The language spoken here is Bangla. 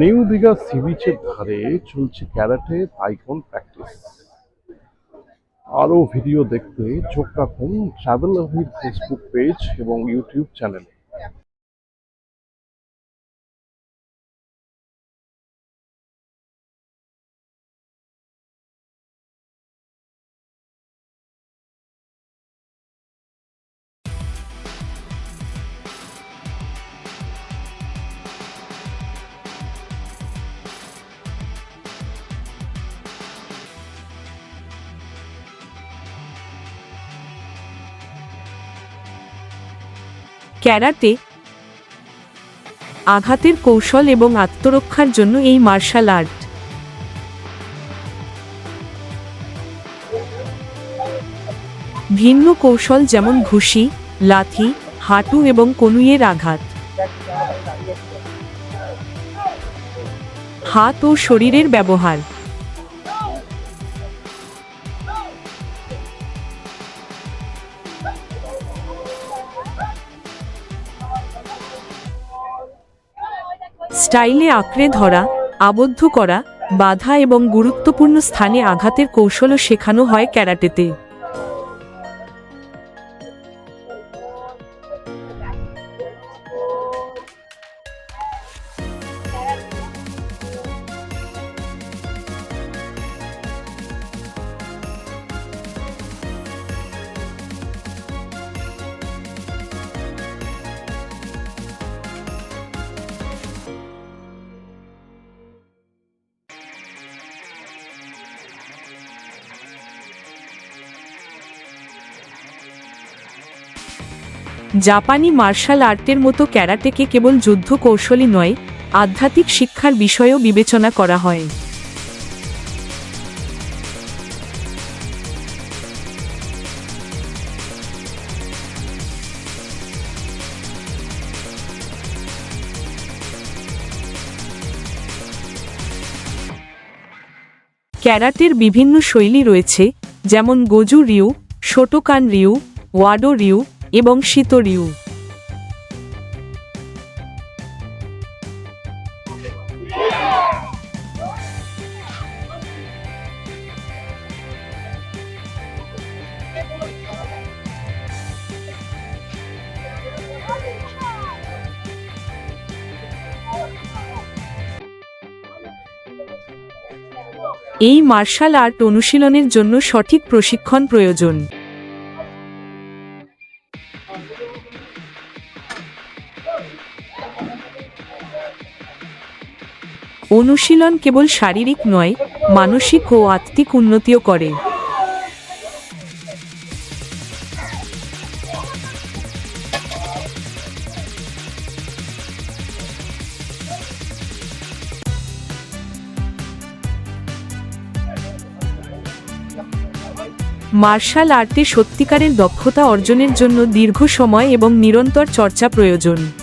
নিউ দীঘা সি বিচের ধারে চলছে ক্যারাটে তাইকন প্র্যাকটিস। আরও ভিডিও দেখতে চোখ রাখুন ট্রাভেল অভির ফেসবুক পেজ এবং ইউটিউব চ্যানেলে। ক্যারাটে আঘাতের কৌশল এবং আত্মরক্ষার জন্য এই মার্শাল আর্ট। ভিন্ন কৌশল যেমন ঘুষি, লাথি, হাঁটু এবং কনুইয়ের আঘাত। হাত ও শরীরের ব্যবহার। স্টাইলে আঁকড়ে ধরা আবদ্ধ করা বাধা এবং গুরুত্বপূর্ণ স্থানে আঘাতের কৌশলও শেখানো হয় ক্যারাটেতে। জাপানি মার্শাল আর্টের মতো ক্যারাটেকে কেবল যুদ্ধ কৌশলই নয়, আধ্যাত্মিক শিক্ষার বিষয়েও বিবেচনা করা হয়। ক্যারাটের বিভিন্ন শৈলী রয়েছে, যেমন গোজু রিউ, শোটোকান রিউ, ওয়াডো রিউ এবং শীত রিউ এই মার্শাল আর্ট অনুশীলনের জন্য সঠিক প্রশিক্ষণ প্রয়োজন। অনুশীলন কেবল শারীরিক নয় মানসিক ও আত্মিক উন্নতিও করে। মার্শাল আর্টে সত্যিকারের দক্ষতা অর্জনের জন্য দীর্ঘ সময় এবং নিরন্তর চর্চা প্রয়োজন।